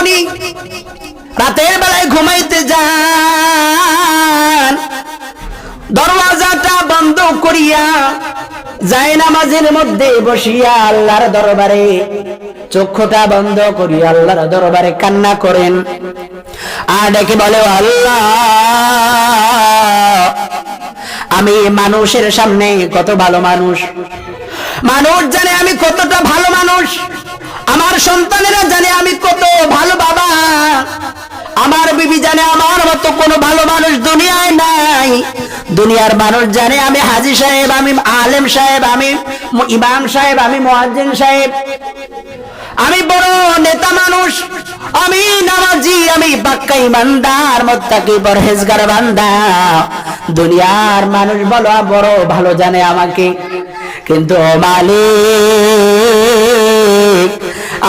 যখনই রাতের বেলায় ঘুমাইতে যান। দরওয়াজাটা বন্ধ করিয়া যায় নামাজের মধ্যে বসিয়া আল্লাহর দরবারে। চক্ষুটা বন্ধ করিয়া আল্লাহর দরবারে কান্না করেন। আর ডেকে বলে, আল্লাহ, আমি মানুষের সামনে কত ভালো মানুষ। মানুষ জানে আমি কতটা ভালো মানুষ। আমার সন্তানেরা জানে আমি কত ভালো বাবা। আমার বিবি জানে আমার মতো কোনো ভালো মানুষ দুনিয়ায় নাই। দুনিয়ার মানুষ জানে আমি হাজি সাহেব, আমি আলেম সাহেব, আমি ইমাম সাহেব, আমি মোয়াজ্জিন সাহেব। আমি বড় নেতা মানুষ, আমি নামাজি, আমি পাক্কা ইমানদার মোত্তাকি পরহেজগার বান্দা। দুনিয়ার মানুষ বলো বড় ভালো জানে আমাকে। কিন্তু মালিক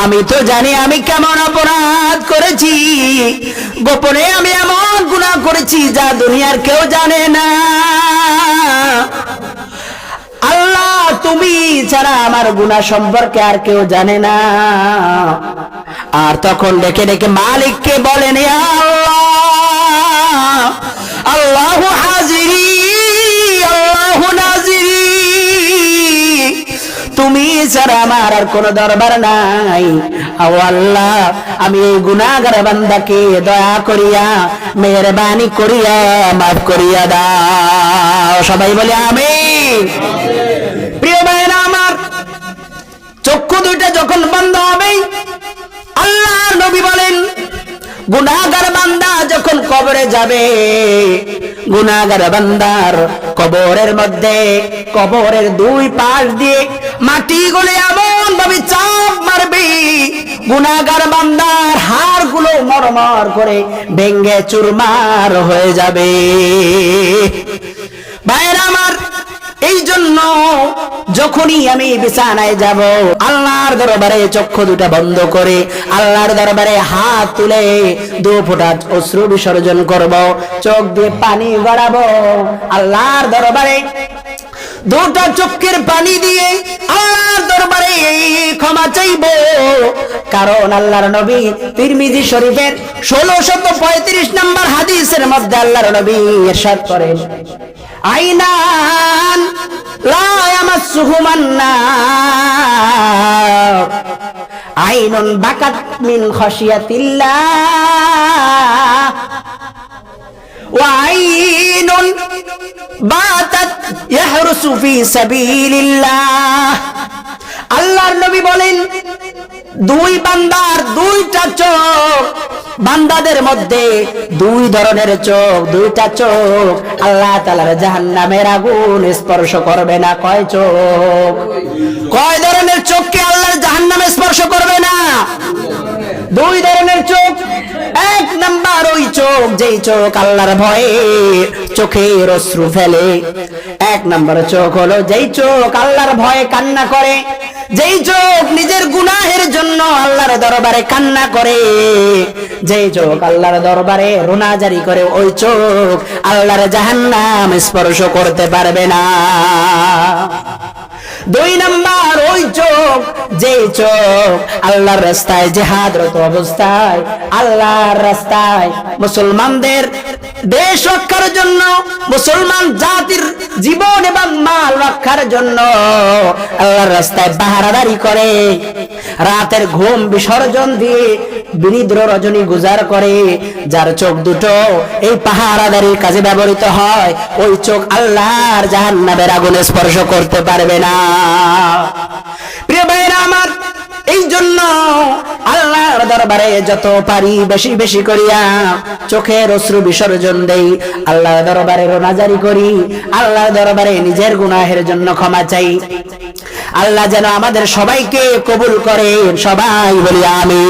আমি তো জানি আমি কেমন অপরাধ করেছি। গোপনে আমি এমন গুনাহ করেছি যা দুনিয়ার কেউ জানে না। আল্লাহ, তুমি ছাড়া আমার গুণা সম্পর্কে আর কেউ জানে না। আর তখন ডেকে ডেকে মালিককে বলেন "ইয়া আল্লাহ আল্লাহ ছাড়া আমার আর কোন দরবার নাই। ও আল্লাহ, আমি এই গুনাহগার বান্দাকে দয়া করিয়া, মেহরবানি করিয়া, মাফ করিয়া দাও। সবাই বলে আমি প্রিয় ভাইরা আমার, চক্ষু দুইটা যখন বন্ধ হবে, আল্লাহর নবী বলেন, গুনাহগার বান্দা যখন কবরে যাবে গুনাগার বান্দার কবরের মধ্যে, কবরের দুই পাশ দিয়ে মাটি গলে এমন ভাবে চাপ মারবি গুনাগার বান্দার হাড়গুলো মরমর করে ভেঙ্গে চুরমার হয়ে যাবে ভাইরা আমার এই জন্য যখনই আমি বিছানায় যাব, আল্লাহর দরবারে চক্ষু দুটা বন্ধ করে, আল্লাহর দরবারে হাত তুলে দু ফোঁটা অশ্রু বিসর্জন করব, চোখ দিয়ে পানি গড়াবো। আল্লাহর দরবারে দুটা চোখের পানি দিয়ে আল্লাহর দরবারে ক্ষমা চাইব। কারণ আল্লাহর নবী তিরমিজি শরীফের ষোলো শত পঁয়ত্রিশ নম্বর হাদিসের মধ্যে আল্লাহর নবী এরশাদ করেন। আইনান, লা ইয়ামাসসুহুমান আইনুন বাকাত মিন খাশিয়াতিল্লাহ। ওয়া আইনুন বাতাত ইয়াহরুসু ফি সাবিলিল্লাহ। আল্লাহর নবী বলেন দুই বান্দার দুইটা চোখ। বান্দাদের মধ্যে দুই ধরনের চোখ, দুইটা চোখ। আল্লাহ তালার জাহান নামের আগুন স্পর্শ করবে না, কয় চোখ? কয় ধরনের চোখকে আল্লাহর জাহান নামে স্পর্শ করবে না? দুই ধরনের চোখ। এক নাম্বার ওই চোখ, যেই চোখ আল্লাহর ভয়ে চোখের অশ্রু ফেলে। এক নাম্বার চোখ হলো, যেই চোখ আল্লাহর ভয়ে কান্না করে, যেই চোখ নিজের গুনাহের জন্য আল্লাহর দরবারে কান্না করে, যেই চোখ আল্লাহর দরবারে রোনা জারি করে, ওই চোখ আল্লাহর জাহান্নাম স্পর্শ করতে পারবে না। দুই নাম্বার, ওই চোখ যে চোখ আল্লাহর রাস্তায় জেহাদরত অবস্থায়, আল্লাহর রাস্তায় মুসলমানদের দেশ রক্ষার জন্য, মুসলমান জাতির জীবন এবং মাল রক্ষার জন্য আল্লাহর রাস্তায় পাহারাদারি করে, রাতের ঘুম বিসর্জন দিয়ে বিনিদ্র রজনী গুজার করে, যার চোখ দুটো এই পাহারাদারির কাজে ব্যবহৃত হয়, ওই চোখ আল্লাহর জাহান্নামের আগুনে স্পর্শ করতে পারবে না। প্রিয় ভাইরা আমার এই জন্য আল্লাহর দরবারে যত পারি বেশি বেশি করিয়া চোখের অশ্রু বিসর্জন দেই। আল্লাহর দরবারে রোনাজারি করি। আল্লাহর দরবারে নিজের গুনাহের জন্য ক্ষমা চাই। আল্লাহ যেন আমাদের সবাইকে কবুল করে সবাই বলি আমি